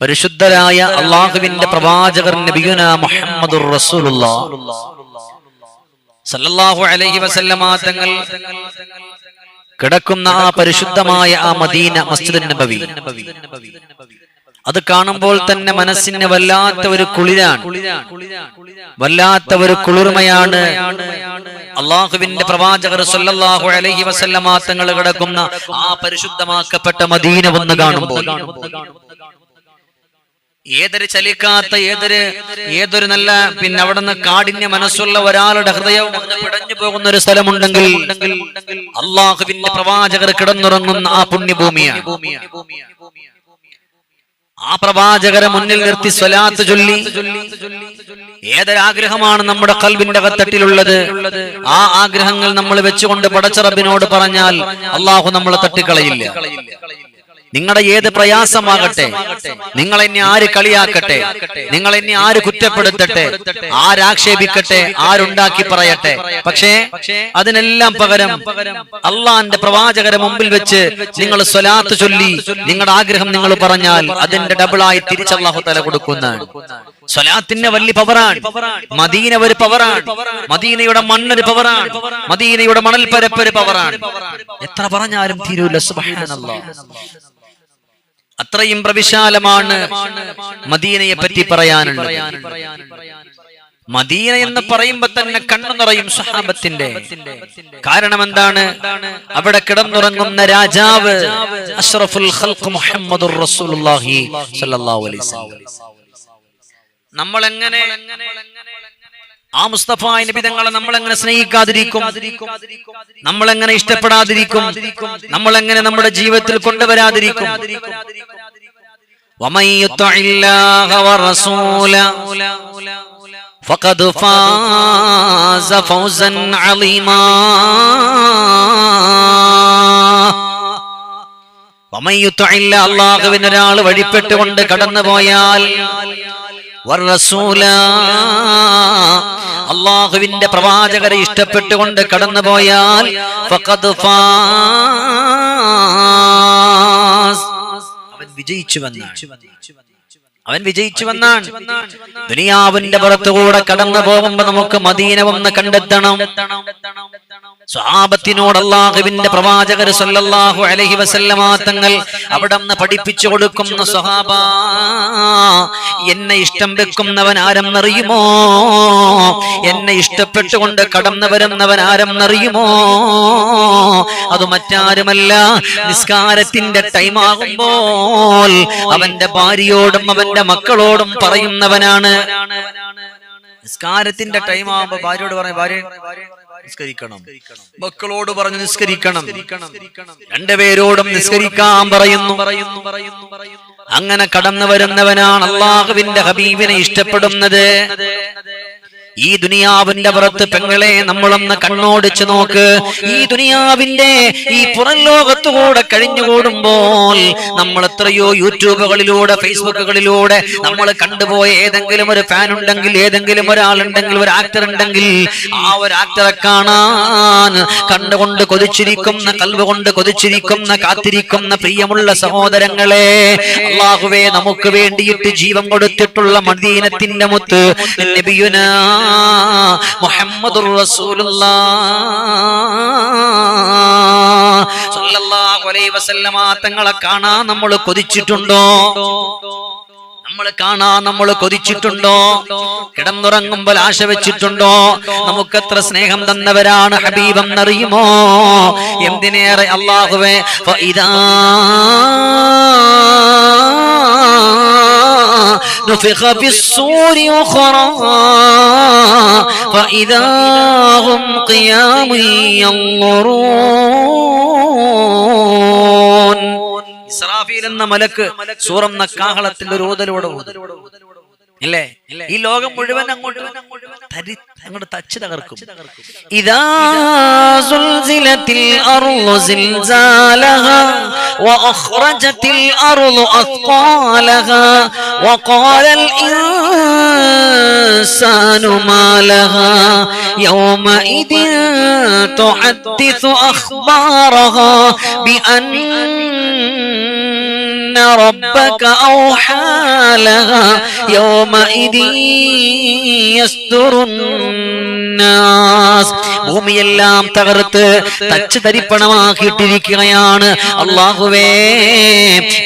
പരിശുദ്ധരായ അള്ളാഹുവിന്റെ പ്രവാചകർ നബിയുന മുഹമ്മദുർ റസൂലുള്ളാഹ് സല്ലല്ലാഹു അലൈഹി വസല്ലമ തങ്ങൾ കിടക്കുന്ന ആ പരിശുദ്ധമായ ആ മദീന മസ്ജിദ് നബവി. അത് കാണുമ്പോൾ തന്നെ മനസ്സിന് വല്ലാത്ത ഒരു കുളിരാണ്. വല്ലാത്ത ഒരു കുളിർമയാണ്. അള്ളാഹുവിന്റെ പ്രവാചകർ സല്ലല്ലാഹു അലൈഹി വസല്ലമ തങ്ങൾ കിടക്കുന്ന ആ പരിശുദ്ധമാക്കപ്പെട്ട മദീന വന്ന് കാണുമ്പോൾ. ഏതൊരു ചലിക്കാത്ത ഏതൊരു ഏതൊരു നല്ല പിന്നെ അവിടെ നിന്ന് കാഠിന്യ മനസ്സുള്ള ഒരാളുടെ ഹൃദയം പിടഞ്ഞു പോകുന്ന ഒരു സ്ഥലമുണ്ടെങ്കിൽ അള്ളാഹുവിന്റെ പ്രവാചകർ കിടന്നുറങ്ങുന്ന ആ പുണ്യഭൂമിയാണ്. ആ പ്രവാചകരെ മുന്നിൽ നിർത്തി സ്വലാത്ത് ചൊല്ലി. ഏതൊരാഗ്രഹമാണ് നമ്മുടെ കൽവിന്റെ കത്തട്ടിലുള്ളത് ആ ആഗ്രഹങ്ങൾ നമ്മൾ വെച്ചുകൊണ്ട് പടച്ചറബിനോട് പറഞ്ഞാൽ അള്ളാഹു നമ്മളെ തട്ടിക്കളയില്ല. നിങ്ങളുടെ ഏത് പ്രയാസമാകട്ടെ നിങ്ങൾ എന്നെ ആര് കളിയാക്കട്ടെ നിങ്ങൾ എന്നെ ആര് കുറ്റപ്പെടുത്തട്ടെ ആരാക്ഷേപിക്കട്ടെ ആരുണ്ടാക്കി പറയട്ടെ. പക്ഷേ അതിനെല്ലാം പകരം അള്ളാന്റെ പ്രവാചകരെ മുമ്പിൽ വെച്ച് നിങ്ങൾ സ്വലാത്ത് ചൊല്ലി നിങ്ങളുടെ ആഗ്രഹം നിങ്ങൾ പറഞ്ഞാൽ അതിന്റെ ഡബിളായി തിരിച്ചല്ലാഹു തല കൊടുക്കുന്നതാണ് സ്വലാത്തിന്റെ വലിയ പവറാണ്. മദീന ഒരു പവറാണ്. മദീനയുടെ മണ്ണൊരു പവറാണ്. മദീനയുടെ മണൽപ്പരപ്പൊരു പവറാണ്. എത്ര പറഞ്ഞാലും തീരൂല. സുബ്ഹാനല്ലാഹ്. അത്രയും പ്രവിശാലമാണ് മദീനയെ പറ്റി പറയാനുള്ളത്. മദീന എന്ന് പറയുമ്പോ തന്നെ കണ്ണു നിറയും സഹാബത്തിന്റെ കാരണം എന്താണ്? അവിടെ കിടന്നുറങ്ങുന്ന രാജാവ് അഷ്റഫുൽ ഖൽഖ് മുഹമ്മദുർ റസൂലുള്ളാഹി സ്വല്ലല്ലാഹു അലൈഹി വസല്ലം. നമ്മൾ എങ്ങനെ ആ മുസ്തഫ നബി തങ്ങളെ നമ്മൾ എങ്ങനെ സ്നേഹിക്കാതിരിക്കും നമ്മൾ എങ്ങനെ ഇഷ്ടപ്പെടാതിരിക്കും നമ്മൾ എങ്ങനെ നമ്മുടെ ജീവിതത്തിൽ കൊണ്ടുവരാതിരിക്കും ومن يطع الله ورسوله فقد فاز فوزا عظيما ومن يطع الله അള്ളാഹുവിന് ഒരാൾ വഴിപ്പെട്ടുകൊണ്ട് കടന്നുപോയാൽ വറസൂല അള്ളാഹുവിന്റെ പ്രവാചകരെ ഇഷ്ടപ്പെട്ടുകൊണ്ട് കടന്നുപോയാൽ. അവൻ വിജയിച്ചു വന്നാണ് അവൻ വിജയിച്ചു വന്നാണ്. ദുനിയാവിന്റെ പുറത്തുകൂടെ കടന്നു പോകുമ്പോ നമുക്ക് മദീന ഒന്ന് കണ്ടെത്തണം. സ്വാപത്തിനോട് അള്ളാഹുവിന്റെ പ്രവാചകർ സല്ലല്ലാഹു അലൈഹി വസല്ലമ തങ്ങൾ അവിടെ നിന്ന് പഠിപ്പിച്ചു കൊടുക്കുന്ന സ്വഹാബ എന്നെ ഇഷ്ടം വെക്കുന്നവൻ ആരെന്നറിയുമോ? എന്നെ ഇഷ്ടപ്പെട്ടുകൊണ്ട് കടന്നു വരുന്നവൻ ആരെന്നറിയുമോ അത് മറ്റാരുമല്ല. നിസ്കാരത്തിന്റെ ടൈമാകുമ്പോൾ അവന്റെ ഭാര്യയോടും അവന്റെ മക്കളോടും പറയുന്നവനാണ്. നിസ്കാരത്തിന്റെ ടൈം ആകുമ്പോ ഭാര്യയോട് പറഞ്ഞു ഭാര്യ നിസ്കരിക്കണം. മക്കളോട് പറഞ്ഞു നിസ്കരിക്കണം. രണ്ടുപേരോടും നിസ്കരിക്കാൻ പറയുന്നു. അങ്ങനെ കടന്നു വരുന്നവനാണ് അള്ളാഹുവിന്റെ ഹബീബിനെ ഇഷ്ടപ്പെടുന്നത്. ഈ ദുനിയാവിന്റെ പുറത്ത് പെങ്ങളെ നമ്മളൊന്ന് കണ്ണോടിച്ചു നോക്ക്. ഈ ദുനിയാവിന്റെ ഈ പുറം ലോകത്തുകൂടെ കഴിഞ്ഞുകൂടുമ്പോൾ നമ്മൾ എത്രയോ യൂട്യൂബുകളിലൂടെ ഫേസ്ബുക്കുകളിലൂടെ നമ്മൾ കണ്ടുപോയ ഏതെങ്കിലും ഒരു ഫാൻ ഉണ്ടെങ്കിൽ ഏതെങ്കിലും ഒരാളുണ്ടെങ്കിൽ ഒരു ആക്ടർ ഉണ്ടെങ്കിൽ ആ ഒരു ആക്ടറെ കാണാൻ കണ്ടുകൊണ്ട് കൊതിച്ചിരിക്കുന്ന കൽവുകൊണ്ട് കൊതിച്ചിരിക്കുന്ന കാത്തിരിക്കുന്ന പ്രിയമുള്ള സഹോദരങ്ങളെ അള്ളാഹുവേ നമുക്ക് വേണ്ടിയിട്ട് ജീവൻ കൊടുത്തിട്ടുള്ള മദീനത്തിന്റെ മുത്ത് നബിയുന മുഹമ്മദുർ തങ്ങളെ കാണാൻ നമ്മൾ കൊതിച്ചിട്ടുണ്ടോ? നമ്മൾ കാണാൻ നമ്മൾ കൊതിച്ചിട്ടുണ്ടോ? കിടന്നുറങ്ങുമ്പോൾ ആശ വെച്ചിട്ടുണ്ടോ? നമുക്കെത്ര സ്നേഹം തന്നവരാണ് ഹബീബെന്നറിയുമോ? എന്തിനേറെ അള്ളാഹുവേ ഫഇദാ. نفخ في الصور أخرى فإذا هم قيام ينظرون ഇസ്രാഫീൽ എന്ന മലക്ക് സൂറന്ന കാഹളത്തിന്റെ ഒരു ഓതലോടെ ഓതും. ഇല്ലേ ഈ ലോകം മുഴുവൻ അങ്ങോട്ട് തരി അങ്ങോട്ട് തച്ച് തകർക്കും ഇതാ സുൽസിലത്തിൽ അർളു സിൽസാലഹാ وأخرجت الأرض أثقالها وقال الإنسان ما لها يومئذ تحدث أخبارها بأن إن ربك أوحى لها يومئذ يستر الناس ഭൂമിയെല്ലാം തകർത്ത് തച്ച് തരിപ്പണമാക്കിയിട്ടിരിക്കുകയാണ് അള്ളാഹുവേ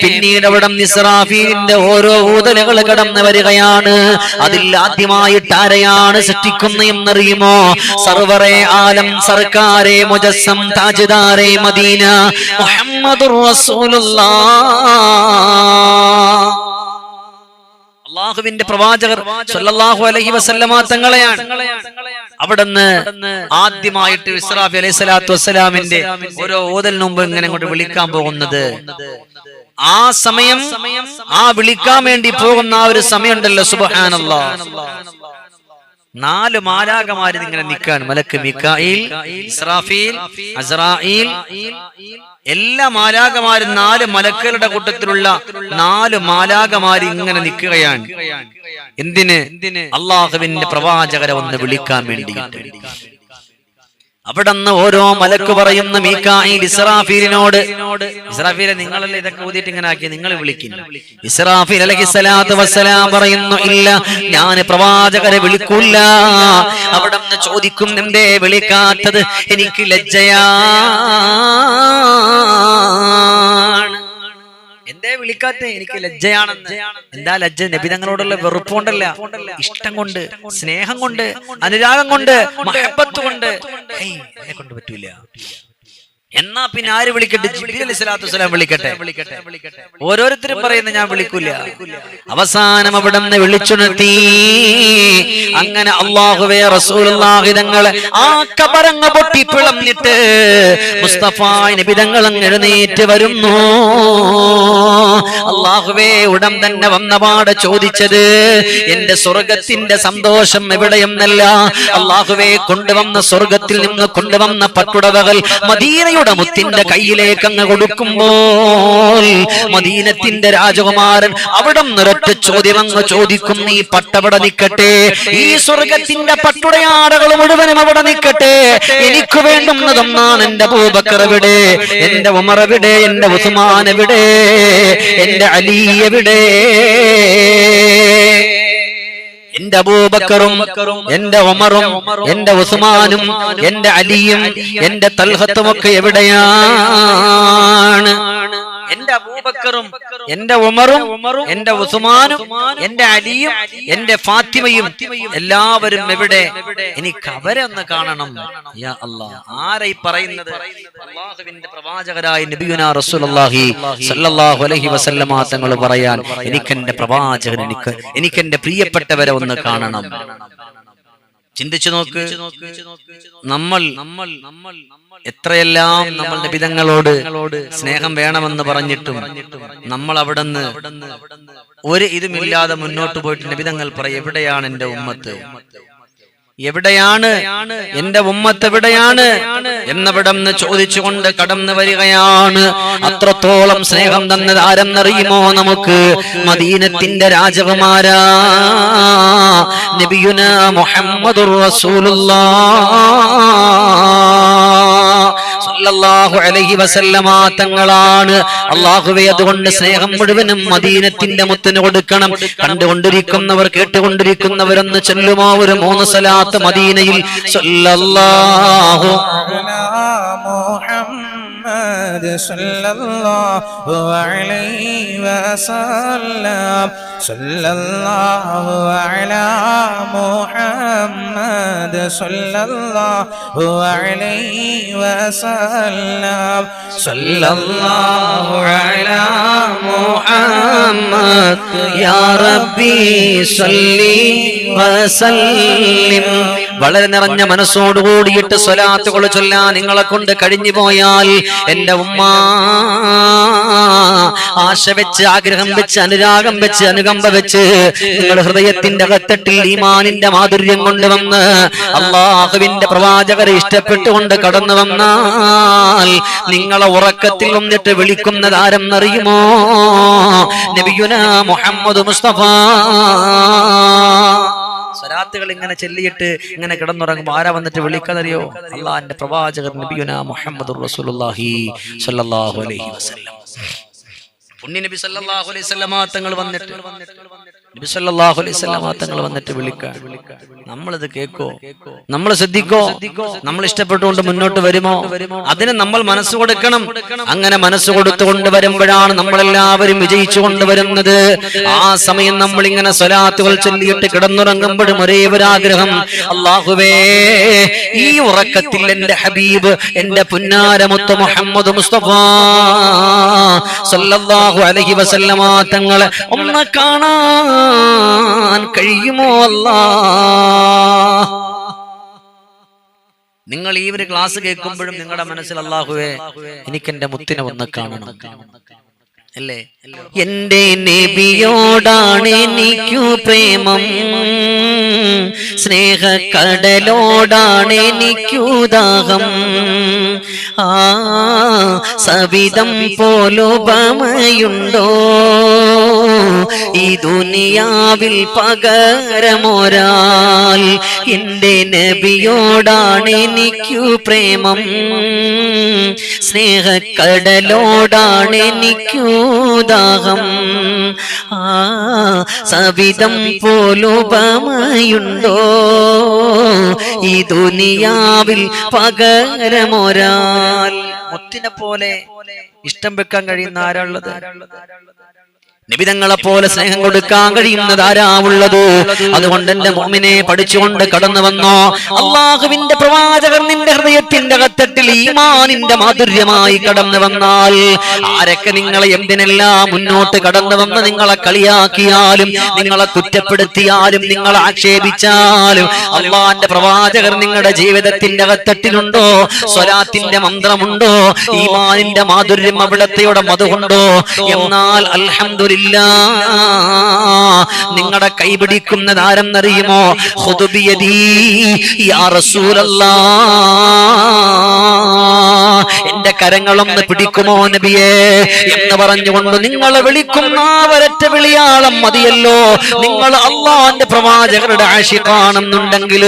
പിന്നീട് അവിടെ നിസ്രാഫീലിന്റെ ഓരോ ഊതലുകൾ കടന്നു വരികയാണ് അതിൽ ആദ്യമായിട്ട് ആരെയാണ് സൃഷ്ടിക്കുന്ന എന്നറിയുമോ സർവറെ ആലം സർക്കാരെ മുജസ്സം താജ്ദാരെ മദീന മുഹമ്മദുർ റസൂലുള്ളാഹ് അള്ളാഹുവിന്റെ പ്രവാചകർ സല്ലല്ലാഹു അലൈഹി വസല്ലമ തങ്ങളെയാണ്. അവിടുന്ന് ആദ്യമായിട്ട് ഇസ്രാഫി അലൈഹി സ്വലാത്തു വസ്സലാമിന്റെ ഓരോ ഓതലിന് മുമ്പ് ഇങ്ങനെ അങ്ങോട്ട് വിളിക്കാൻ പോകുന്നത്. ആ സമയം ആ വിളിക്കാൻ വേണ്ടി പോകുന്ന ആ ഒരു സമയമുണ്ടല്ലോ സുബഹാനല്ലാ നാല് മാലാകമാര് ഇങ്ങനെ നിൽക്കാൻ മലക്ക് മിക്കായിൽ ഇസ്രാഫീൽ അസ്രായിൽ എല്ലാ മാലാകമാരും നാല് മലക്കുകളുടെ കൂട്ടത്തിലുള്ള നാല് മാലാകമാര് ഇങ്ങനെ നിൽക്കുകയാണ് എന്തിന്? അള്ളാഹുവിന്റെ പ്രവാചകരെ ഒന്ന് വിളിക്കാൻ വേണ്ടിയിട്ട്. അവിടെന്ന് ഓരോ മലക്ക് പറയുന്ന മീക്കായിൽ ഇസ്രാഫീലിനോട് ഇസ്രാഫീലെ നിങ്ങളല്ലേ ഇതൊക്കെ ഊതിയിട്ട് ഇങ്ങനെ ആക്കി നിങ്ങൾ വിളിക്കുന്നു. ഇസ്രാഫീൽ അലഹി സ്വലാത്തു വസ്സലാം പറയുന്നു ഇല്ല ഞാൻ പ്രവാചകരെ വിളിക്കൂല അവിടെന്ന് ചോദിക്കും എന്തേ വിളിക്കാത്തത് എനിക്ക് ലജ്ജയാണ്. എന്തേ വിളിക്കാത്ത? എനിക്ക് ലജ്ജയാണെന്ന്. എന്താ ലജ്ജ? നബിതങ്ങളോടുള്ള വെറുപ്പുണ്ടല്ല. ഇഷ്ടം കൊണ്ട് സ്നേഹം കൊണ്ട് അനുരാഗം കൊണ്ട് മഹബത്ത് കൊണ്ട്. കൊണ്ട് പറ്റൂല. എന്നാ പിന്നെ ആര് വിളിക്കട്ടെ? ജിബ്രീൽ അലൈഹി സ്വലാത്തു വസ്സലാം വിളിക്കട്ടെ? ഓരോരുത്തരും പറയുന്ന ഞാൻ വിളിക്കൂല. അവസാനം അവിടെ നിന്ന് വിളിച്ചുണർത്തി. അങ്ങനെ അള്ളാഹുവേ റസൂലുള്ളാഹി ആ കബരങ്ങ പൊട്ടി പിളന്നിട്ട് മുസ്തഫ അങ്ങ് എഴുന്നേറ്റ് വരുന്നു. അള്ളാഹുവേ ഉടൻ തന്നെ വന്ന വന്നപാട് ചോദിച്ചത് എന്റെ സ്വർഗത്തിന്റെ സന്തോഷം എവിടെയെന്നല്ല. അള്ളാഹുവേ കൊണ്ടുവന്ന സ്വർഗത്തിൽ നിന്ന് കൊണ്ടുവന്ന പട്ടുടവകൾ മദീനയുടെ മുത്തിന്റെ കയ്യിലേക്ക് അങ്ങ് കൊടുക്കുമ്പോൾ മദീനത്തിന്റെ രാജകുമാരൻ അവിടെ നിറൊറ്റ ചോദ്യം അങ്ങ് ചോദിക്കും നീ പട്ടവിടെ നിൽക്കട്ടെ? ഈ സ്വർഗത്തിന്റെ പട്ടുടയാടകൾ മുഴുവനും അവിടെ നിൽക്കട്ടെ? എനിക്ക് വേണ്ടുന്നതൊന്നാണ് എന്റെ എവിടെ? എന്റെ ഉമർ എന്റെ ഉസ്മാൻ എവിടെ? എന്റെ അലി എവിടെ? എന്റെ അബൂബക്കറും എന്റെ ഒമറും എന്റെ ഉസ്മാനും എന്റെ അലിയും എന്റെ തൽഹത്തുമൊക്കെ എവിടെയാണ്? എന്റെ അബൂബക്കറും എന്റെ ഉമറും എന്റെ ഉസ്മാനും എന്റെ അലിയും എന്റെ ഫാത്തിമയും എല്ലാവരും എവിടെ? എനിക്ക് അവരെ ഒന്ന് കാണണം. ആരായി പറയുന്നത്? അള്ളാഹുവിന്റെ പ്രവാചകരായ നബിയുന റസൂലുള്ളാഹി അലൈഹി വസല്ലമ തങ്ങൾ പറയാൻ എനിക്ക് പ്രവാചകൻ എനിക്ക് എനിക്ക് എന്റെ പ്രിയപ്പെട്ടവരെ ഒന്ന് കാണണം. ചിന്തിച്ചു നോക്ക്. നമ്മൾ നമ്മൾ നമ്മൾ എത്രയെല്ലാം നമ്മൾ നിബിതങ്ങളോട് സ്നേഹം വേണമെന്ന് പറഞ്ഞിട്ടും നമ്മൾ അവിടെ ഒരു ഇതുമില്ലാതെ മുന്നോട്ട് പോയിട്ട് നിബിതങ്ങൾ പറയും എവിടെയാണ് എന്റെ ഉമ്മത്ത്? എവിടെയാണ് എന്റെ ഉമ്മത്ത് എവിടെയാണ്? എന്നവിടം ചോദിച്ചുകൊണ്ട് കടന്നു വരികയാണ്. അത്രത്തോളം സ്നേഹം തന്നത് ആരെന്നറിയുമോ നമുക്ക്? മദീനത്തിന്റെ രാജകുമാരാ. നബിയുന റസൂലുള്ളാഹ് സല്ലല്ലാഹു അലൈഹി വസല്ലമ തങ്ങളാണ്. അള്ളാഹുവെ അതുകൊണ്ട് സ്നേഹം മുഴുവനും മദീനത്തിന്റെ മുത്തിന് കൊടുക്കണം. കണ്ടുകൊണ്ടിരിക്കുന്നവർ കേട്ടുകൊണ്ടിരിക്കുന്നവരെന്ന് ചൊല്ലുമോ ഒരു മൂന്ന് സലാത്ത് മദീനയിൽ. സല്ലല്ലാഹു محمد صلى الله عليه وسلم صلى الله على محمد صلى الله عليه وسلم صلى الله على محمد يا ربي صلي وسلم വളരെ നിറഞ്ഞ മനസ്സോട് കൂടിയിട്ട് സ്വലാത്തുകൾ ചൊല്ലാൻ നിങ്ങളെ കൊണ്ട് കഴിഞ്ഞു പോയാൽ എന്റെ ഉമ്മ ആശ വെച്ച് ആഗ്രഹം വെച്ച് അനുരാഗം വെച്ച് അനുകമ്പ വെച്ച് നിങ്ങളുടെ ഹൃദയത്തിന്റെ അകത്തട്ടിൽ ഈമാനിന്റെ മാധുര്യം കൊണ്ടുവന്ന് അള്ളാഹുവിന്റെ പ്രവാചകരെ ഇഷ്ടപ്പെട്ടുകൊണ്ട് കടന്നു വന്നാൽ നിങ്ങളെ ഉറക്കത്തിൽ വന്നിട്ട് വിളിക്കുന്നത് ആരെന്നറിയുമോ? നബിയുന മുഹമ്മദ് മുസ്തഫ. സ്വലാത്തുകൾ ഇങ്ങനെ ചെല്ലിയിട്ട് ഇങ്ങനെ കിടന്നുറങ്ങുമ്പോൾ ആരാ വന്നിട്ട് വിളിക്കാതറിയോ? അള്ളാഹിന്റെ പ്രവാചകർ റസൂലുള്ളാഹി അലൈഹി വസല്ലം. പുണ്യ നബി സല്ലല്ലാഹു അലൈഹി വസല്ലമ തങ്ങൾ വന്നിട്ട് നബി സല്ലല്ലാഹു അലൈഹി തങ്ങൾ വന്നിട്ട് വിളിക്കാൻ നമ്മളിത് കേക്കോ? നമ്മൾ ശ്രദ്ധിക്കോ? നമ്മൾ ഇഷ്ടപ്പെട്ടുകൊണ്ട് മുന്നോട്ട് വരുമോ? അതിന് നമ്മൾ മനസ്സ് കൊടുക്കണം. അങ്ങനെ മനസ്സ് കൊടുത്തുകൊണ്ട് വരുമ്പോഴാണ് നമ്മളെല്ലാവരും വിജയിച്ചു കൊണ്ടുവരുന്നത്. ആ സമയം നമ്മൾ ഇങ്ങനെ സ്വലാത്തുകൾ ചൊല്ലിയിട്ട് കിടന്നുറങ്ങുമ്പോഴും ഒരേ ഒരു ആഗ്രഹം. അള്ളാഹുവേ ഈ ഉറക്കത്തിൽ എന്റെ ഹബീബ് എന്റെ പുന്നാരമുത്ത മുഹമ്മദ് മുസ്തഫ സല്ലല്ലാഹു അലൈഹി വസല്ലമ തങ്ങളെ ഒന്ന് കാണാൻ കഴിയുമോ അല്ല? നിങ്ങൾ ഈ ഒരു ക്ലാസ് കേൾക്കുമ്പോഴും നിങ്ങളുടെ മനസ്സിൽ അള്ളാഹുവേ എനിക്ക് എന്റെ മുത്തിനെ ഒന്ന് കാണണം. അല്ലേ? എന്റെ നബിയോടാണ് എനിക്കു പ്രേമം. സ്നേഹക്കടലോടാണ് എനിക്കു ദാഹം. ആ സവിധം പോലുപമയുണ്ടോ? ഈ ദുനിയാവിൽ പകരമൊരാൾ എന്റെ നബിയോടാണ് എനിക്കു പ്രേമം. സ്നേഹക്കടലോടാണ് എനിക്കു ദാഹം. ആ സവിധം പോലുപമയുണ്ടോ? ഈ ദുനിയാവിൽ പകരമൊരാൾ. മുത്തിനെ പോലെ ഇഷ്ടം വെക്കാൻ കഴിയുന്ന ആരാളുള്ളത് നിബിതങ്ങളെ പോലെ സ്നേഹം കൊടുക്കാൻ കഴിയുന്ന ആരാവുള്ളത് അതുകൊണ്ട് എന്റെ മോമിനെ പഠിച്ചുകൊണ്ട് കടന്നു വന്നോ. അള്ളാഹുവിന്റെ പ്രവാചകർ നിന്റെ ഹൃദയത്തിന്റെ കത്തട്ടിൽ ഈമാനിന്റെ മാധുര്യമായി കടന്നു വന്നാൽ ആരൊക്കെ നിങ്ങളെ എന്തിനെല്ലാം മുന്നോട്ട് കടന്നു വന്ന് നിങ്ങളെ കളിയാക്കിയാലും നിങ്ങളെ കുറ്റപ്പെടുത്തിയാലും നിങ്ങളെ ആക്ഷേപിച്ചാലും അള്ളാന്റെ പ്രവാചകർ നിങ്ങളുടെ ജീവിതത്തിന്റെ അകത്തട്ടിലുണ്ടോ? സ്വരാത്തിന്റെ മന്ത്രമുണ്ടോ? ഈമാനിന്റെ മാധുര്യം അവിടത്തെയുടെ മതുകൊണ്ടോ എന്നാൽ അൽഹംദുലില്ലാ നിങ്ങളുടെ കൈപിടിക്കുന്നത് ആരെന്നറിയുമോ എന്റെ കരങ്ങളൊന്ന് പിടിക്കുമോ നബിയേ? എന്ന് പറഞ്ഞുകൊണ്ട് നിങ്ങളെ വിളിക്കുന്ന വരറ്റ വിളിയാളം മതിയല്ലോ. നിങ്ങൾ അള്ളാന്റെ പ്രവാചകരുടെ ആശിക്കാണെന്നുണ്ടെങ്കിൽ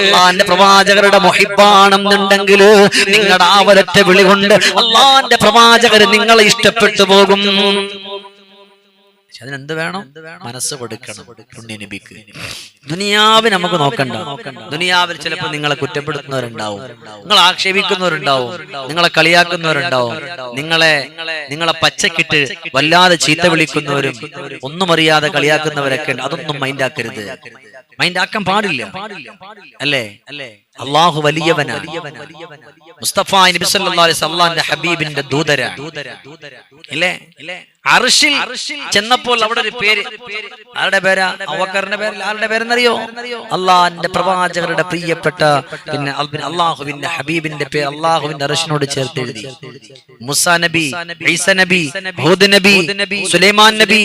അള്ളാന്റെ പ്രവാചകരുടെ മൊഹിപ്പാണെന്നുണ്ടെങ്കിൽ നിങ്ങളുടെ ആ വരറ്റ വിളി കൊണ്ട് അള്ളാന്റെ പ്രവാചകർ നിങ്ങളെ ഇഷ്ടപ്പെട്ടു പോകും. അതിനെന്ത് വേണം? മനസ്സ് കൊടുക്കണം. നബിക്ക് ദുനിയാവ് നമുക്ക് നോക്കണ്ട. ദുനിയാവിൽ ചിലപ്പോൾ നിങ്ങളെ കുറ്റപ്പെടുത്തുന്നവരുണ്ടാവും. നിങ്ങൾ ആക്ഷേപിക്കുന്നവരുണ്ടാവും. നിങ്ങളെ കളിയാക്കുന്നവരുണ്ടാവും. നിങ്ങളെ നിങ്ങളെ പച്ചക്കിട്ട് വല്ലാതെ ചീത്ത വിളിക്കുന്നവരും ഒന്നും അറിയാതെ കളിയാക്കുന്നവരൊക്കെ അതൊന്നും മൈൻഡാക്കരുത് മൈൻഡാക്കാൻ പാടില്ല. അല്ലേ? അല്ലേ? അള്ളാഹു വലിയവനാണ്. മുസ്തഫ നബി അലൈഹി അള്ളാന്റെ ഹബീബിന്റെ ദൂതര അർഷിൽ ചെന്നപ്പോൾ അവിടെ ഒരു പേര്. ആരുടെ പേരാ? അവക്കറിന്റെ പേര്? ആരുടെ പേരെന്നറിയോ? അള്ളാഹിന്റെ പ്രവാചകരുടെ പ്രിയപ്പെട്ട പിന്നെ അള്ളാഹുവിന്റെ ഹബീബിന്റെ പേര് അള്ളാഹുവിന്റെ അർഷിനോട് ചേർത്ത് എഴുതി. മുസ നബി ഈസ നബി ഹൂദ് നബി സുലൈമാൻ നബി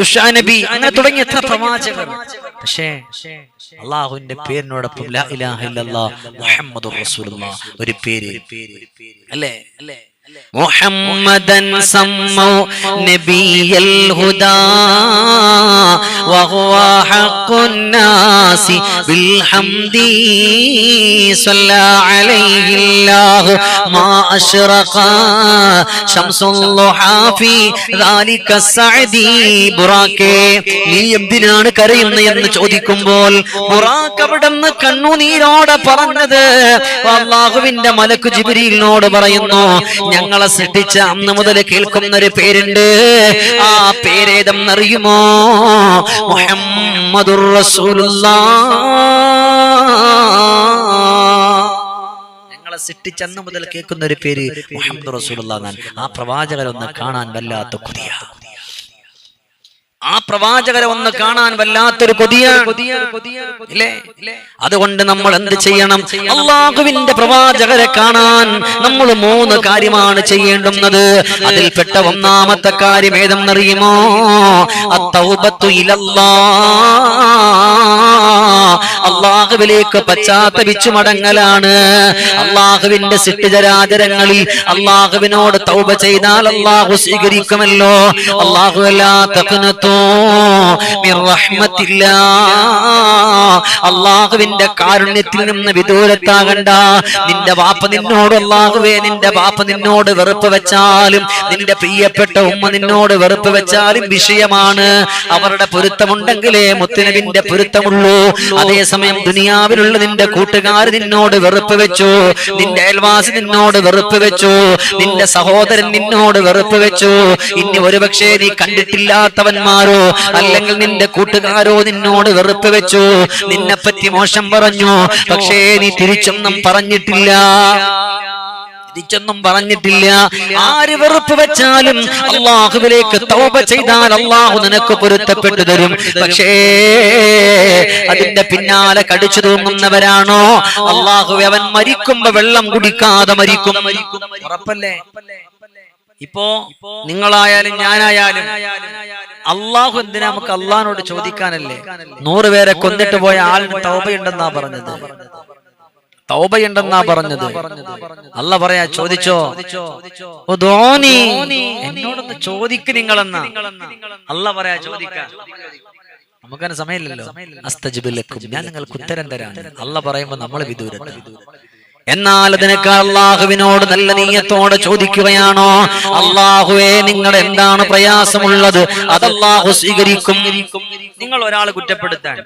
യുഷാ നബി അങ്ങനെ തുടങ്ങിയ എത്ര പ്രവാചകർ. പക്ഷേ അള്ളാഹുവിന്റെ പേരിനോടൊപ്പം ഒരു പേര്. അല്ലേ? അല്ലേ? محمدا سموا نبي الهدى وهو حق الناس بالحمد صلى عليه الله ما أشرق شمس الضحى في ذلك السعد ബുറാക്കെ നീ എന്തിനാണ് കരയുന്നത് എന്ന് ചോദിക്കുമ്പോൾ ബുറാക്ക് അവിടെ നിന്ന് കണ്ണുനീരോടെ പറഞ്ഞത് അള്ളാഹുവിന്റെ മലക്ക് ജിബിരിയിലിനോട് പറയുന്നു ഞങ്ങളെ സൃഷ്ടിച്ച അന്ന് മുതൽ കേൾക്കുന്ന ഒരു പേരുണ്ട്. ആ പേരേതെന്നറിയുമോ? മുഹമ്മദുർ റസൂലുള്ള. ഞങ്ങളെ സൃഷ്ടിച്ച അന്ന് മുതൽ കേൾക്കുന്ന ഒരു പേര് മുഹമ്മദ് റസൂലുള്ള ആ പ്രവാചകരൊന്ന് കാണാൻ വല്ലാത്ത കൊതിയ. ആ പ്രവാചകരെ ഒന്ന് കാണാൻ വല്ലാത്തൊരു കൊതിയ ഇല്ലേ? അതുകൊണ്ട് നമ്മൾ എന്ത് ചെയ്യണം? അള്ളാഹുവിന്റെ പ്രവാചകരെ കാണാൻ നമ്മൾ മൂന്ന് കാര്യമാണ് ചെയ്യേണ്ടുന്നത്. അതിൽപ്പെട്ട ഒന്നാമത്തെ കാര്യം ഏതെന്നറിയുമോ? അത്തൗബത്തു ഇലല്ലാ അള്ളാഹുവിലേക്ക് പശ്ചാത്തപിച്ചു മടങ്ങലാണ്. അള്ളാഹുവിന്റെ സിട്ടിജരാചരങ്ങളിൽ അള്ളാഹുവിനോട് തൗബ ചെയ്താൽ അള്ളാഹു സ്വീകരിക്കുമല്ലോ. അള്ളാഹു അല്ലാ അള്ളാഹുവിന്റെ കാരുണ്യത്തിൽ നിന്ന് വിദൂരത്താകണ്ട. നിന്റെ വാപ്പ നിന്നോട് അള്ളാഹുവേ നിന്റെ വാപ്പ നിന്നോട് വെറുപ്പ് വെച്ചാലും നിന്റെ പ്രിയപ്പെട്ട ഉമ്മ നിന്നോട് വെറുപ്പ് വെച്ചാലും വിഷയമാണ്. അവരുടെ പൊരുത്തമുണ്ടെങ്കിലേ മുത്തുനബിന്റെ പൊരുത്തമുള്ളൂ. അതേസമയം ദുനിയാവിലുള്ള നിന്റെ കൂട്ടുകാർ നിന്നോട് വെറുപ്പ് വെച്ചു. നിന്റെ അയൽവാസി നിന്നോട് വെറുപ്പ് വെച്ചു. നിന്റെ സഹോദരൻ നിന്നോട് വെറുപ്പ് വെച്ചു. ഇനി ഒരുപക്ഷെ നീ കണ്ടിട്ടില്ലാത്തവന്മാരോ അല്ലെങ്കിൽ നിന്റെ കൂട്ടുകാരോ നിന്നോട് വെറുപ്പ് വെച്ചു. നിന്നെപ്പറ്റി മോശം പറഞ്ഞു. പക്ഷേ നീ തിരിച്ചൊന്നും പറഞ്ഞിട്ടില്ല. തിരിച്ചൊന്നും പറഞ്ഞിട്ടില്ല. ആര് വെറുപ്പ് വെച്ചാലും അള്ളാഹുവിലേക്ക് തൗബ ചെയ്താൽ അള്ളാഹു നിനക്ക് പൊരുത്തപ്പെട്ടു തരും. പക്ഷേ അതിന്റെ പിന്നാലെ കടിച്ചു തൂങ്ങുന്നവരാണോ? അള്ളാഹു അവൻ മരിക്കുമ്പോ വെള്ളം കുടിക്കാതെ മരിക്കും. ഇപ്പോ നിങ്ങളായാലും ഞാനായാലും അള്ളാഹു എന്തിനാ നമുക്ക് അള്ളഹാനോട് ചോദിക്കാനല്ലേ? നൂറുപേരെ കൊന്നിട്ട് പോയ ആളിന് തൗബയുണ്ടെന്നാ പറഞ്ഞത്. തൗബയുണ്ടെന്നാ പറഞ്ഞത്. അല്ല പറയാ ചോദിച്ചോ? ഓ ധോനി എന്നോടൊന്ന് ചോദിക്ക് നിങ്ങളെന്നാ. അല്ല പറയാ ചോദിക്ക. നമുക്കതിന് സമയമില്ലല്ലോ. അസ്തജിബിലക്കും. ഞാൻ നിങ്ങൾക്ക് ഉത്തരം തരാം. അല്ല പറയുമ്പോ നമ്മൾ വിദൂരത്ത് എന്നാൽ അതിനേക്കാൾ അള്ളാഹുവിനോട് നല്ല നീയത്തോടെ ചോദിക്കുകയാണോ? അള്ളാഹുവെ നിങ്ങൾ എന്താണ് പ്രയാസമുള്ളത്? അത് അള്ളാഹു സ്വീകരിക്കും. നിങ്ങൾ ഒരാളെ കുറ്റപ്പെടുത്താൻ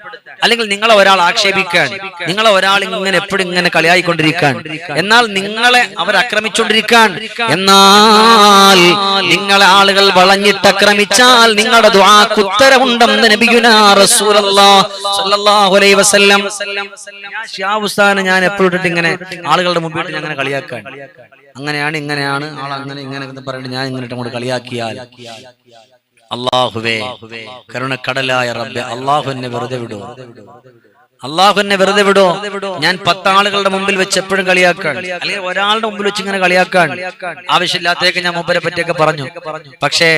അല്ലെങ്കിൽ നിങ്ങളെ ഒരാൾ ആക്ഷേപിക്കാൻ നിങ്ങളെ ഒരാൾ ഇങ്ങനെ എപ്പോഴും ഇങ്ങനെ കളിയായിക്കൊണ്ടിരിക്കാൻ എന്നാൽ നിങ്ങളെ അവർ ആക്രമിച്ചുകൊണ്ടിരിക്കാൻ എന്നാൽ നിങ്ങളെ ആളുകൾ വളഞ്ഞിട്ട് ആക്രമിച്ചാൽ നിങ്ങളുടെ ദ്വാക്ക് ഉത്തരവുണ്ടെന്ന് വസല്ലം. ഞാൻ എപ്പോഴും ഇങ്ങനെ ആളുകളുടെ മുമ്പിൽ ഞാൻ അങ്ങനെ കളിയാക്കാൻ. അങ്ങനെയാണ് ഇങ്ങനെയാണ് ആൾ അങ്ങനെ ഇങ്ങനെ പറഞ്ഞിട്ട് ഞാൻ ഇങ്ങനെ അങ്ങോട്ട് കളിയാക്കിയാൽ അള്ളാഹുവേ കരുണക്കടലായ റബ്ബെ അള്ളാഹു എന്നെ വെറുതെ വിടോ അള്ളാഹു എന്നെ വെറുതെ വിടോ. ഞാൻ പത്താളുകളുടെ മുമ്പിൽ വെച്ച് എപ്പോഴും കളിയാക്കാൻ. അല്ലെങ്കിൽ ഒരാളുടെ മുമ്പിൽ വെച്ച് ഇങ്ങനെ കളിയാക്കാൻ. ആവശ്യമില്ലാത്തേക്ക് ഞാൻ മൂപ്പരെ പറ്റിയൊക്കെ പറഞ്ഞു. പക്ഷേ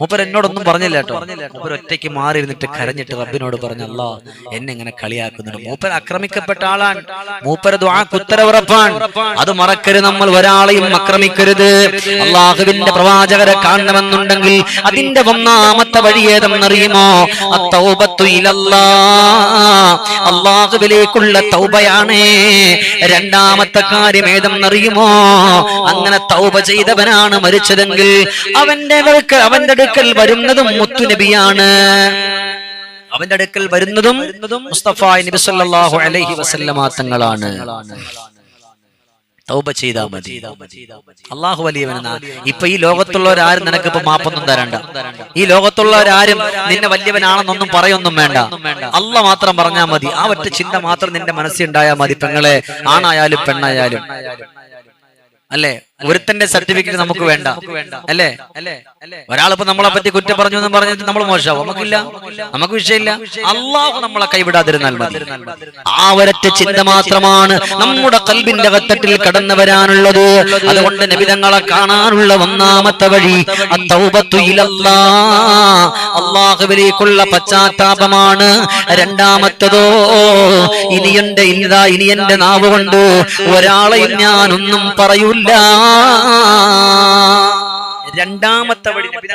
മൂപ്പർ എന്നോടൊന്നും പറഞ്ഞില്ല കേട്ടോ. മൂപ്പർ ഒറ്റയ്ക്ക് മാറിയിരുന്നിട്ട് കരഞ്ഞിട്ട് റബ്ബിനോട് പറഞ്ഞു അല്ലാ എന്നെ ഇങ്ങനെ കളിയാക്കുന്നുണ്ട്. മൂപ്പർ ആക്രമിക്കപ്പെട്ട ആളാണ്. മൂപ്പര ദ്വാക്ക് ഉത്തരവുറപ്പാണ് അത് മറക്കരുത് നമ്മൾ ഒരാളെയും ആക്രമിക്കരുത്. അള്ളാഹുവിന്റെ പ്രവാചകരെ കാണണമെന്നുണ്ടെങ്കിൽ അതിന്റെ ഒന്നാമത്തെ വഴി ഏതെന്നറിയുമോ? അത്തൗബത്തു ഇലല്ലാ. അള്ളാഹുവിലേക്കുള്ള തൗബയാണ്. രണ്ടാമത്തെ കാര്യം ഏതെന്നറിയുമോ? അങ്ങനെ തൗബ ചെയ്തവനാണ് മരിച്ചതെങ്കിൽ അവന്റെ അവന്റെ അടുക്കൽ വരുന്നതും മുത്തുനബിയാണ്. അവന്റെ അടുക്കൽ വരുന്നതും മുസ്തഫ നബി സല്ലല്ലാഹു അലൈഹി വസല്ലമ തങ്ങളാണ്. തൗബ ചെയ്താ മതി. അള്ളാഹു വലിയവനെന്നാ ഇപ്പൊ ഈ ലോകത്തുള്ളവരാരും നിനക്ക് ഇപ്പൊ മാപ്പൊന്നും തരണ്ട. ഈ ലോകത്തുള്ളവരാരും നിന്നെ വലിയവനാണെന്നൊന്നും പറയൊന്നും വേണ്ട. അല്ല മാത്രം പറഞ്ഞാൽ മതി. ആ ഒറ്റ ചിന്ത മാത്രം നിന്റെ മനസ്സിൽ ഉണ്ടായാൽ മതി പെങ്ങളെ. ആണായാലും പെണ്ണായാലും. അല്ലേ? ഒരുത്തന്റെ സർട്ടിഫിക്കറ്റ് നമുക്ക് വേണ്ട. അല്ലേ? ഒരാളിപ്പോ നമ്മളെ പറ്റി കുറ്റം പറഞ്ഞു എന്ന് പറഞ്ഞിട്ട് നമ്മൾ മോശമാവും. നമുക്കില്ല. നമുക്ക് വിഷയമില്ല. അള്ളാഹു നമ്മളെ കൈവിടാതിരുന്നാൽ മതി. ആ ഒരറ്റ ചിന്ത മാത്രമാണ് നമ്മുടെ കൽബിന്റെ അകത്തട്ടിൽ കടന്നു വരാനുള്ളത് അതുകൊണ്ട് നബിതങ്ങളെ കാണാനുള്ള ഒന്നാമത്തെ വഴി. അള്ളാഹുവിലേക്കുള്ള പശ്ചാത്താപമാണ് രണ്ടാമത്തതോ. ഇനി എന്റെ ഇനിയന്റെ ഇനി എന്റെ നാവ് കൊണ്ട് ഒരാളെയും ഞാനൊന്നും പറയൂല. രണ്ടാമത്തെ വഴി നബി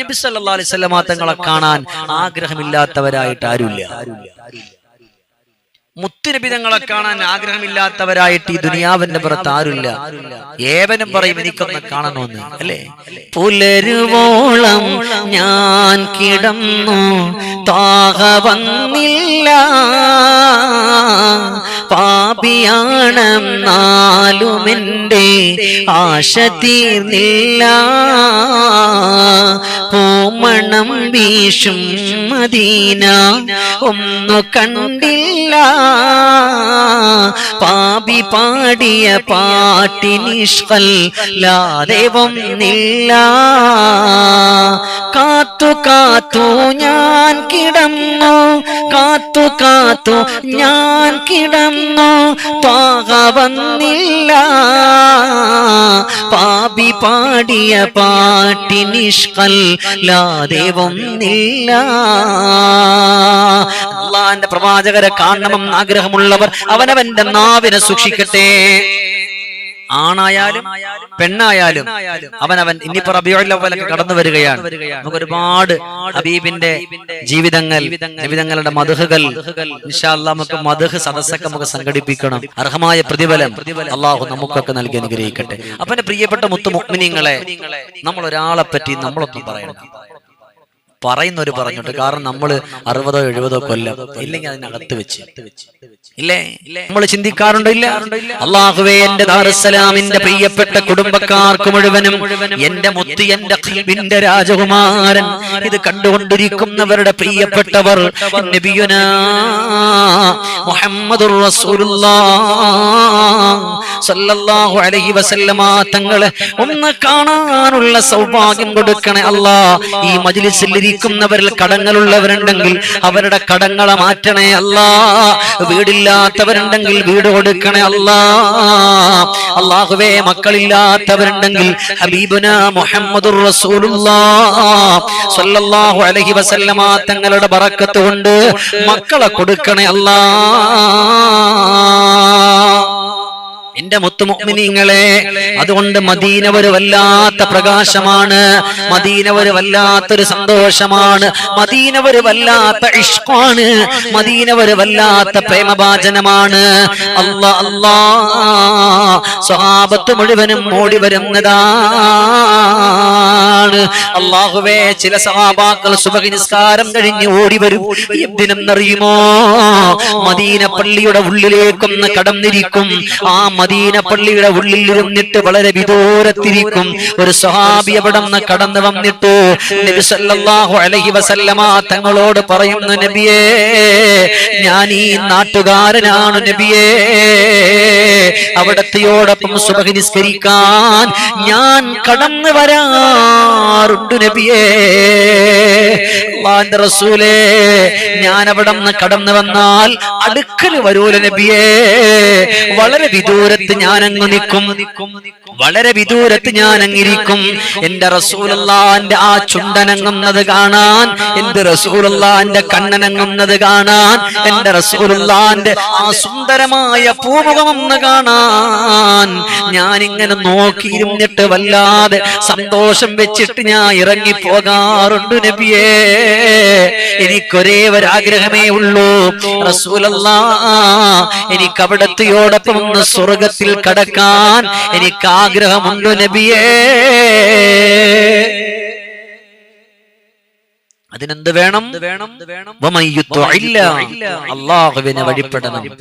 നബി അലൈഹി സ്വലമാ തങ്ങളെ കാണാൻ ആഗ്രഹമില്ലാത്തവരായിട്ട് ആരുമില്ല. മുത്തുനബിതങ്ങളെ കാണാൻ ആഗ്രഹമില്ലാത്തവരായിട്ട് ഈ ദുനിയാവിന്റെ പുറത്ത് ആരുമില്ല. ഏവനും പറയും എനിക്കൊന്ന് കാണണമെന്ന് അല്ലേ? പുലരുവോളം ഞാൻ കിടന്നു താഹ വന്നില്ല പാപിയാണെന്നാലുമെന്റെ ആശ തീർന്നില്ല. പൂമണം വീശും മദീന ഒന്നു കണ്ടില്ല. പാപി പാടിയ പാട്ടിനിഷ്കൽ ലാദേവം നില്ല കാത്തു കാത്തു ഞാൻ കിടന്നു കാത്തു കാത്തു ഞാൻ കിടന്നു. പാക വന്നില്ല. പാപി പാടിയ പാട്ടിനിഷ്കൽ ലാതെ വന്നില്ല. അള്ളാന്റെ പ്രവാചകരെ കാണണമെന്ന് ആഗ്രഹമുള്ളവർ അവനവന്റെ നാവിനെ സൂക്ഷിക്കട്ടെ. ആണായാലും പെണ്ണായാലും അവൻ അവൻ ഇനിയിപ്പോ റബിയോലൊക്കെ കടന്നു വരികയാണ്. നമുക്ക് ഒരുപാട് ഹബീബിന്റെ ജീവിതങ്ങൾ ജീവിതങ്ങളുടെ മധുഹകൾ നമുക്ക് മധുഹ് സദസ്സൊക്കെ നമുക്ക് സംഘടിപ്പിക്കണം. അർഹമായ പ്രതിഫലം അള്ളാഹു നമുക്കൊക്കെ നൽകി അനുഗ്രഹിക്കട്ടെ. അപ്പൊ പ്രിയപ്പെട്ട മുത്തു മുഗ്മിനിങ്ങളെ നമ്മൾ ഒരാളെ പറ്റി നമ്മളൊക്കെ പറയണം. പറയുന്നവര് പറഞ്ഞിട്ട് കാരണം നമ്മൾ അറുപതോ എഴുപതോ കൊല്ലം ഇല്ലെങ്കിൽ അതിനകത്ത് വെച്ച്. ഇല്ലേ? നമ്മൾ ചിന്തിക്കാറുണ്ടോ ഇല്ല? അള്ളാഹുവേ എന്റെ ദാറുസലാമിന്റെ പ്രിയപ്പെട്ട കുടുംബക്കാർക്ക് മുഴുവനും എന്റെ മുത്തി എന്റെ ഖൽബിന്റെ രാജകുമാരൻ ഇത് കണ്ടുകൊണ്ടിരിക്കുന്നവരുടെ പ്രിയപ്പെട്ടവർ സല്ലല്ലാഹു അലൈഹി വസല്ലമ. തങ്ങളെ ഒന്ന് കാണാനുള്ള സൗഭാഗ്യം കൊടുക്കണേ അല്ലാ. ഈ മജ്ലിസിൽ ഇരിക്കുന്നവരിൽ കടങ്ങളുള്ളവരുണ്ടെങ്കിൽ അവരുടെ കടങ്ങളെ മാറ്റണേ അല്ല. വീടില്ലാത്തവരുണ്ടെങ്കിൽ വീട് കൊടുക്കണേ അല്ല. അള്ളാഹുവേ മക്കളില്ലാത്തവരുണ്ടെങ്കിൽ ഹബീബുന മുഹമ്മദുർ റസൂലുള്ളാഹു അലൈഹി വസല്ലമ തങ്ങളുടെ ബറക്കത്ത് കൊണ്ട് മക്കളെ കൊടുക്കണേ അല്ലാ. എന്റെ മുത്തുമുഗ്മിനീങ്ങളെ അതുകൊണ്ട് മദീന ഒരു വല്ലാത്ത പ്രകാശമാണ് മദീന ഒരു വല്ലാത്തൊരു സന്തോഷമാണ് മദീന ഒരു വല്ലാത്ത ഇഷ്കാണ് മദീന ഒരു വല്ലാത്ത പ്രേമഭാചനമാണ് അല്ലാ അല്ലാ സ്വഹാബത്ത് മുഴുവനും ഓടി വരുന്നതാണ്. അള്ളാഹുവേ ചില സഹാബാക്കൾ സുബഹി നിസ്കാരം കഴിഞ്ഞ് ഓടി വരും. എന്തിനെന്നറിയുമോ? മദീന പള്ളിയുടെ ഉള്ളിലേക്കൊന്ന് കടന്നിരിക്കും. ആ മദീന പള്ളിയുടെ ഉള്ളിൽ ഇരുന്നിട്ട് വളരെ വിദൂരത്തിരിക്കും. ഒരു സ്വഹാബി അവിടെ നിന്ന് കടന്നു വന്നിട്ട് നബി സല്ലല്ലാഹു അലൈഹി വസല്ലമ തങ്ങളോട് പറയുന്നു നബിയേ ഞാൻ ഈ നാട്ടുകാരനാണ് നബിയേ. അവിടത്തെയോടൊപ്പം സുബഹി നിസ്കരിക്കാൻ ഞാൻ കടന്നു വരാറുണ്ട് നബിയേ. റസൂലേ ഞാൻ അവിടെ നിന്ന് കടന്നു വന്നാൽ അടുക്കൽ വരൂല നബിയേ. വളരെ വിദൂരത്ത് ഞാൻ അങ്ങ് നിൽക്കും. വളരെ വിദൂരത്ത് ഞാൻ അങ്ങിരിക്കും എന്റെ റസൂലല്ലാന്റെ ആ ചുണ്ടനങ്ങുന്നത് കാണാൻ എന്റെ റസൂലല്ലാന്റെ കണ്ണനങ്ങുന്നത് കാണാൻ എന്റെ റസൂലല്ലാന്റെ ആ സുന്ദരമായ പൂമുഖമെന്ന് കാണാൻ. ഞാൻ ഇങ്ങനെ നോക്കിയിരുന്നിട്ട് വല്ലാതെ സന്തോഷം വെച്ചിട്ട് ഞാൻ ഇറങ്ങി പോകാറുണ്ട് നബിയേ. എനിക്കൊരേ ഒരാഗ്രഹമേ ഉള്ളൂ. റസൂലല്ലാ എനിക്ക് അവിടത്തെയോടൊപ്പം ഒന്ന് സ്വർഗത്തിൽ കടക്കാൻ എനിക്ക് ആഗ്രഹമുണ്ട് നബിയേ. അതിനെന്ത് വേണം? അള്ളാഹുവിനെ വഴിപ്പെടണം.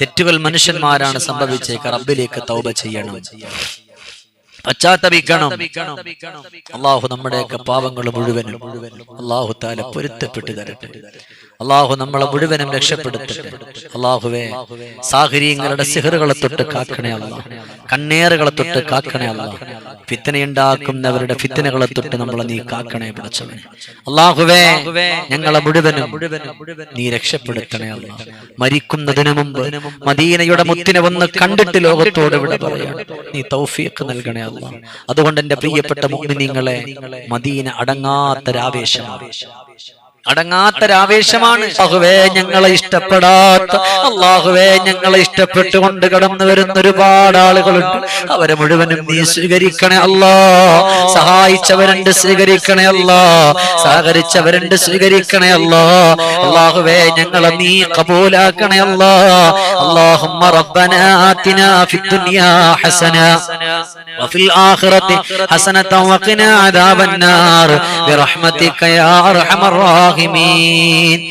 തെറ്റുകൾ മനുഷ്യന്മാരാണ് സംഭവിച്ചേക്ക് റബ്ബിലേക്ക് തൗബ ചെയ്യണം. പശ്ചാത്തപിക്കണം. അള്ളാഹു നമ്മുടെയൊക്കെ പാവങ്ങൾ മുഴുവനും അള്ളാഹു താല പൊരുത്തപ്പെട്ടു തരട്ടെ. അള്ളാഹു നമ്മളെ മുഴുവനും രക്ഷപ്പെടുത്തട്ടെ. അള്ളാഹുവേ സാഹചര്യങ്ങളുടെ സിഹറുകളെ തൊട്ട് കാക്കണേ അല്ല കണ്ണേറുകളെ തൊട്ട് കാക്കണേ അല്ല ഫിത്തനയുണ്ടാക്കുന്നവരുടെ ഫിത്തനകളെ തൊട്ട് നമ്മളെ നീ കാക്കണേ പിടച്ചവനെ. അള്ളാഹുവേ ഞങ്ങളെ മുഴുവനും നീ രക്ഷപ്പെടുത്തണേ അല്ല മരിക്കുന്നതിന് മുമ്പ് മദീനയുടെ മുത്തിനെ വന്ന് കണ്ടിട്ട് ലോകത്തോട് ഇവിടെ പറയാം. നീ തൗഫീഖ് നൽകണേ അല്ല അതുകൊണ്ട് എന്റെ പ്രിയപ്പെട്ട മുഗ്മിനീങ്ങളെ മദീന അടങ്ങാത്തൊരാവേശമാണ് അടങ്ങാത്തൊരാവേശമാണ് അള്ളാഹുവേ ഞങ്ങളെ ഇഷ്ടപ്പെടാത്ത അള്ളാഹുവേ ഞങ്ങളെ ഇഷ്ടപ്പെട്ടുകൊണ്ട് കടന്നു വരുന്ന ഒരുപാട് ആളുകളുണ്ട് അവരെ മുഴുവനും നീ സ്വീകരിക്കണേ അല്ലാ സഹായിച്ചവരുണ്ട് സ്വീകരിക്കണേ അല്ലാ സഹകരിച്ചവരുണ്ട് സ്വീകരിക്കണേ അല്ലാ അള്ളാഹുവേ ഞങ്ങളെ നീ കബൂലാക്കണേ അല്ലാ اللهم ربنا آتنا في الدنيا حسنة وفي الآخرة حسنة وقنا عذاب النار برحمتك يا أرحم الراحمين الراغمين